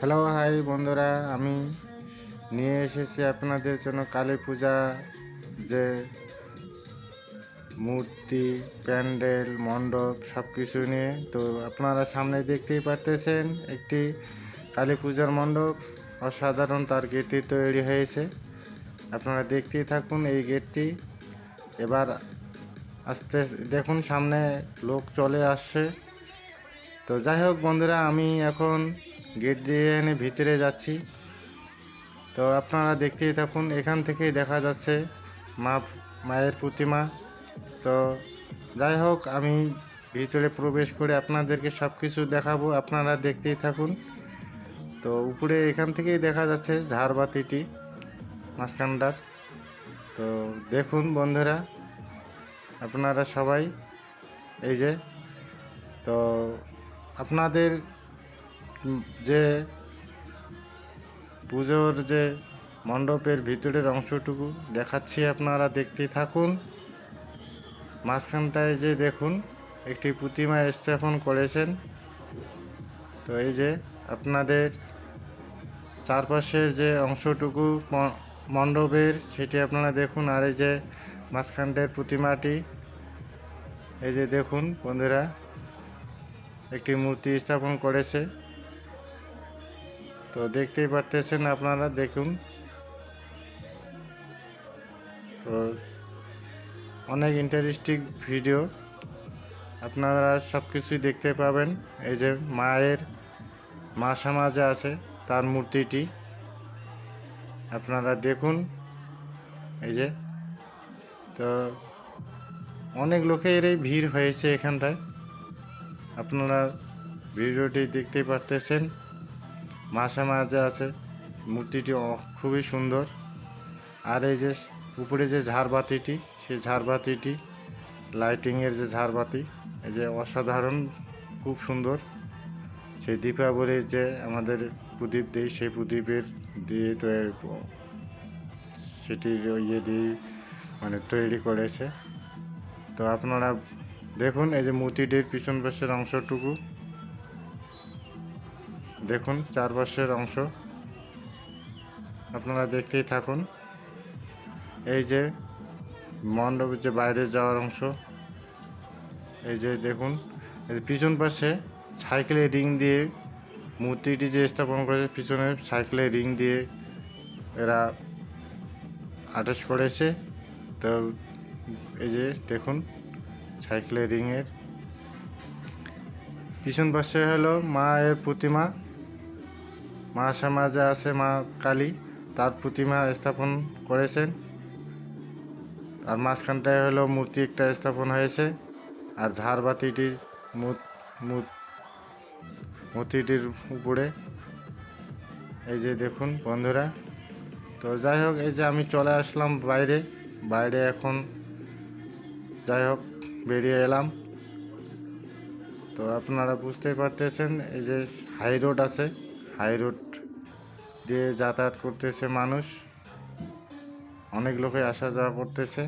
Hello hi বন্ধুরা, আমি নিয়ে এসেছি আপনাদের জন্য কালী পূজা যে মূর্তি, প্যান্ডেল, মণ্ডপ সব কিছু নিয়ে। তো আপনারা সামনে দেখতেই পারতেছেন একটি কালী পূজার মণ্ডপ, অসাধারণ তার গেটটি তৈরি হয়েছে। আপনারা দেখতেই থাকুন এই গেটটি। এবার আস্তে, দেখুন সামনে লোক চলে আসছে। তো যাই হোক বন্ধুরা, আমি এখন গেট দিয়ে এনে ভিতরে যাচ্ছি। তো আপনারা দেখতেই থাকুন, এখান থেকেই দেখা যাচ্ছে মা, মায়ের প্রতিমা। তো যাই হোক, আমি ভিতরে প্রবেশ করে আপনাদেরকে সব কিছু দেখাবো, আপনারা দেখতেই থাকুন। তো উপরে এখান থেকেই দেখা যাচ্ছে ঝাড়বাতিটি, মাঝখানটার। তো দেখুন বন্ধুরা, আপনারা সবাই, এই যে, তো আপনাদের যে পুজোর যে মণ্ডপের ভিতরের অংশটুকু দেখাচ্ছি আপনারা দেখতেই থাকুন। মাঝখানটায় যে দেখুন, একটি প্রতিমা স্থাপন করেছেন। তো এই যে আপনাদের চারপাশের যে অংশটুকু মণ্ডপের, সেটি আপনারা দেখুন। আর এই যে মাঝখানটার প্রতিমাটি, এই যে দেখুন বন্ধুরা, একটি মূর্তি স্থাপন করেছে। তো দেখতেই পারতেছেন আপনারা, দেখুন। তো অনেক ইন্টারেস্টিং ভিডিও আপনারা সব কিছুই দেখতে পাবেন। এই যে মায়ের, মা সমাজে আছে, তার মূর্তিটি। আপনারা দেখুন। এই যে, তো অনেক লোকেরই ভিড় হয়েছে এখানটায়। আপনারা ভিডিওটি দেখতেই পারতেছেন। মাসে মাঝে আছে, মূর্তিটি খুবই সুন্দর। আর এই যে উপরে যে ঝাড়বাতিটি, সেই ঝাড়বাতিটি, লাইটিংয়ের যে ঝাড়বাতি, এই যে অসাধারণ, খুব সুন্দর। সেই দীপাবলির যে আমাদের প্রদীপ দিই সেই প্রদীপের দিয়ে তৈরি সেটির ইয়ে দিয়ে মানে তৈরি করেছে। তো আপনারা দেখুন এই যে মূর্তিটির পিছন পাশের অংশটুকু। দেখুন, চারপাশের অংশ। আপনারা দেখতেই থাকুন। এই যে মণ্ডপের যে বাইরে যাওয়ার অংশ। এই যে দেখুন পিছন পাশে সাইকেলের রিং দিয়ে মূর্তিটি যে স্থাপন করেছে, পিছনে সাইকেলের রিং দিয়ে এরা আটাশ করেছে। তো এই যে দেখুন, সাইকেলের রিংয়ের। পিছন পাশে হলো মায়ের প্রতিমা। মা সমাজে আছে মা কালী, তার প্রতিমা স্থাপন করেছেন। আর মাঝখানটায় হলো মূর্তি একটা স্থাপন হয়েছে। আর ঝাড়বাতিটি মূ- মূ- মূর্তিটির উপরে। এই যে দেখুন বন্ধুরা। তো যাই হোক, এই যে আমি চলে আসলাম বাইরে। বাইরে এখন যাই হোক, বেরিয়ে এলাম। তো আপনারা বুঝতেই পারতেছেন, এই যে হাই রোড আছে। হাই রোড দিয়ে যাতায়াত করতেছে মানুষ অনেক লোকে আসা যাওয়া করতেছে।